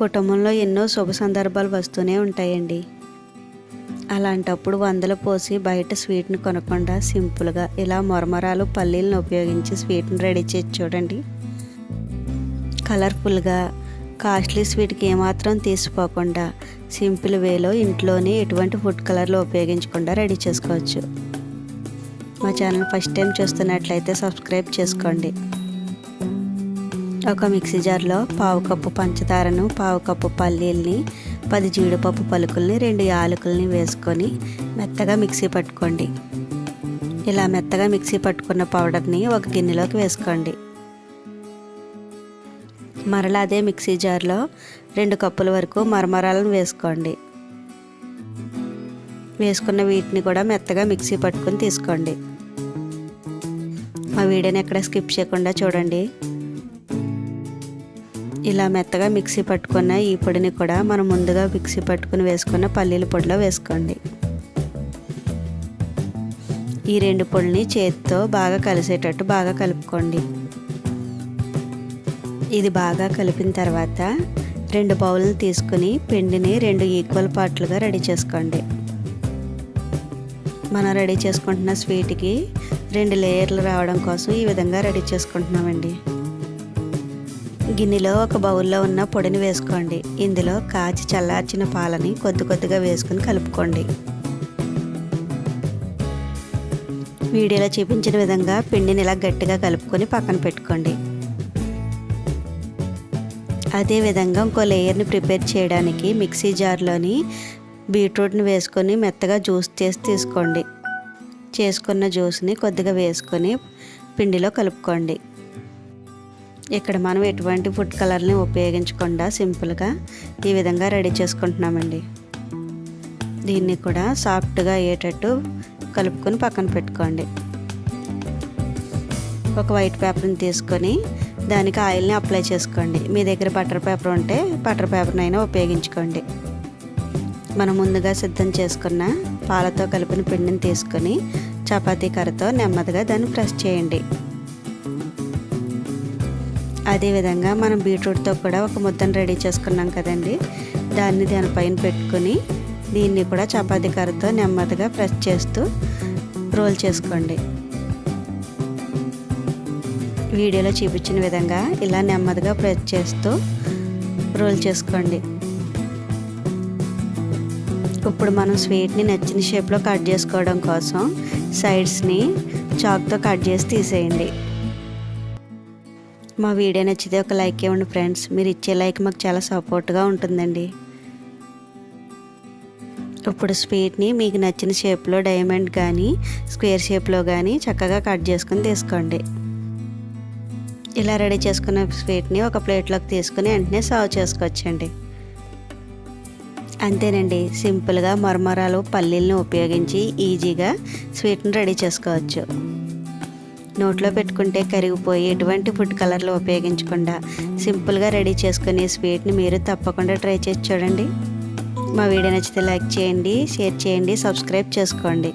కుటుంబంలో ఎన్నో శుభ సందర్భాలు వస్తూనే ఉంటాయండి. అలాంటప్పుడు వందలు పోసి బయట స్వీట్ని కొనకుండా సింపుల్గా ఇలా మొరమరాలు పల్లీలను ఉపయోగించి స్వీట్ని రెడీ చేసి చూడండి. కలర్ఫుల్గా కాస్ట్లీ స్వీట్కి ఏమాత్రం తీసిపోకుండా సింపుల్ వేలో ఇంట్లోనే ఎటువంటి ఫుడ్ కలర్లు ఉపయోగించకుండా రెడీ చేసుకోవచ్చు. మా ఛానల్ ఫస్ట్ టైం చూస్తున్నట్లయితే సబ్స్క్రైబ్ చేసుకోండి. ఒక మిక్సీ జార్లో పావు కప్పు పంచదారను పావు కప్పు పల్లీల్ని పది జీడిపప్పు పలుకుల్ని రెండు యాలకుల్ని వేసుకొని మెత్తగా మిక్సీ పట్టుకోండి. ఇలా మెత్తగా మిక్సీ పట్టుకున్న పౌడర్ని ఒక గిన్నెలోకి వేసుకోండి. మరలా అదే మిక్సీ జార్లో రెండు కప్పుల వరకు మరమరాలను వేసుకోండి. వేసుకున్న వీటిని కూడా మెత్తగా మిక్సీ పట్టుకొని తీసుకోండి. మా వీడియోని ఎక్కడ స్కిప్ చేయకుండా చూడండి. ఇలా మెత్తగా మిక్సీ పట్టుకున్న ఈ పొడిని కూడా మనం ముందుగా మిక్సీ పట్టుకుని వేసుకున్న పల్లీల పొడిలో వేసుకోండి. ఈ రెండు పొడిని చేతితో బాగా కలిసేటట్టు బాగా కలుపుకోండి. ఇది బాగా కలిపిన తర్వాత రెండు బౌల్ని తీసుకుని పిండిని రెండు ఈక్వల్ పార్ట్లుగా రెడీ చేసుకోండి. మనం రెడీ చేసుకుంటున్న స్వీట్కి రెండు లేయర్లు రావడం కోసం ఈ విధంగా రెడీ చేసుకుంటున్నామండి. గిన్నెలో ఒక బౌల్లో ఉన్న పొడిని వేసుకోండి. ఇందులో కాచి చల్లార్చిన పాలని కొద్ది కొద్దిగా వేసుకుని కలుపుకోండి. వీడియోలో చూపించిన విధంగా పిండిని ఇలా గట్టిగా కలుపుకొని పక్కన పెట్టుకోండి. అదే విధంగా ఇంకో లేయర్ని ప్రిపేర్ చేయడానికి మిక్సీ జార్లోని బీట్రూట్ని వేసుకొని మెత్తగా జ్యూస్ చేసి తీసుకోండి. చేసుకున్న జ్యూస్ని కొద్దిగా వేసుకొని పిండిలో కలుపుకోండి. ఇక్కడ మనం ఎటువంటి ఫుడ్ కలర్ని ఉపయోగించకుండా సింపుల్గా ఈ విధంగా రెడీ చేసుకుంటున్నామండి. దీన్ని కూడా సాఫ్ట్గా అయ్యేటట్టు కలుపుకొని పక్కన పెట్టుకోండి. ఒక వైట్ పేపర్ని తీసుకొని దానికి ఆయిల్ని అప్లై చేసుకోండి. మీ దగ్గర బటర్ పేపర్ ఉంటే బటర్ పేపర్ని అయినా ఉపయోగించుకోండి. మనం ముందుగా సిద్ధం చేసుకున్న పాలతో కలిపిన పిండిని తీసుకొని చపాతీ కర్రతో నెమ్మదిగా దాన్ని ప్రెస్ చేయండి. అదేవిధంగా మనం బీట్రూట్తో కూడా ఒక ముద్దను రెడీ చేసుకున్నాం కదండి. దాన్ని దానిపైన పెట్టుకుని దీన్ని కూడా చపాతీ కర్రతో నెమ్మదిగా ప్రెస్ చేస్తూ రోల్ చేసుకోండి. వీడియోలో చూపించిన విధంగా ఇలా నెమ్మదిగా ప్రెస్ చేస్తూ రోల్ చేసుకోండి. ఇప్పుడు మనం స్వీట్ని నచ్చిన షేప్లో కట్ చేసుకోవడం కోసం సైడ్స్ని చాక్తో కట్ చేసి తీసేయండి. మా వీడియో నచ్చితే ఒక లైక్ ఇవ్వండి ఫ్రెండ్స్. మీరు ఇచ్చే లైక్ మాకు చాలా సపోర్ట్గా ఉంటుందండి. ఇప్పుడు స్వీట్ని మీకు నచ్చిన షేప్లో డైమండ్ కానీ స్క్వేర్ షేప్లో కానీ చక్కగా కట్ చేసుకుని తీసుకోండి. ఇలా రెడీ చేసుకున్న స్వీట్ని ఒక ప్లేట్లోకి తీసుకుని వెంటనే సర్వ్ చేసుకోవచ్చండి. అంతేనండి. సింపుల్గా మరమరాలు పల్లీలను ఉపయోగించి ఈజీగా స్వీట్ని రెడీ చేసుకోవచ్చు. నోట్లో పెట్టుకుంటే కరిగిపోయి ఎటువంటి ఫుడ్ కలర్లు ఉపయోగించకుండా సింపుల్గా రెడీ చేసుకునే స్వీట్ని మీరు తప్పకుండా ట్రై చేసి చూడండి. మా వీడియో నచ్చితే లైక్ చేయండి షేర్ చేయండి సబ్స్క్రైబ్ చేసుకోండి.